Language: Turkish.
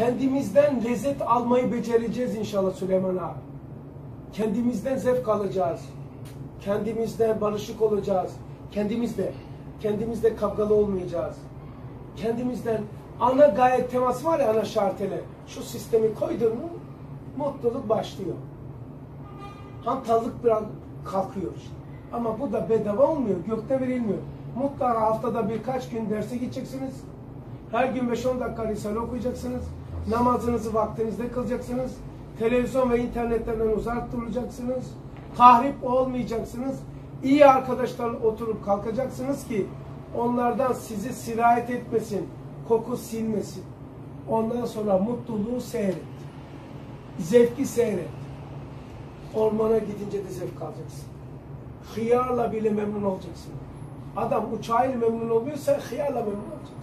kendimizden lezzet almayı becereceğiz inşallah Süleyman abi. Kendimizden zevk alacağız. Kendimizden barışık olacağız. Kendimizde. Kendimizde kavgalı olmayacağız. Kendimizden ana gayet teması var ya ana şartele. Şu sistemi koydun mu mutluluk başlıyor. Hantallık biraz kalkıyor işte. Ama bu da bedava olmuyor. Gökte verilmiyor. Mutlaka haftada birkaç gün derse gideceksiniz. Her gün 5-10 dakika Risale okuyacaksınız. Namazınızı vaktinizde kılacaksınız. Televizyon ve internetlerden uzak duracaksınız. Tahrip olmayacaksınız. İyi arkadaşlarla oturup kalkacaksınız ki onlardan sizi sirayet etmesin. Koku silmesin. Ondan sonra mutluluğu seyret. Zevki seyret. Ormana gidince de zevk alacaksın. Hıyarla bile memnun olacaksın. Adam uçağıyla memnun oluyorsa hıyarla memnun olacak.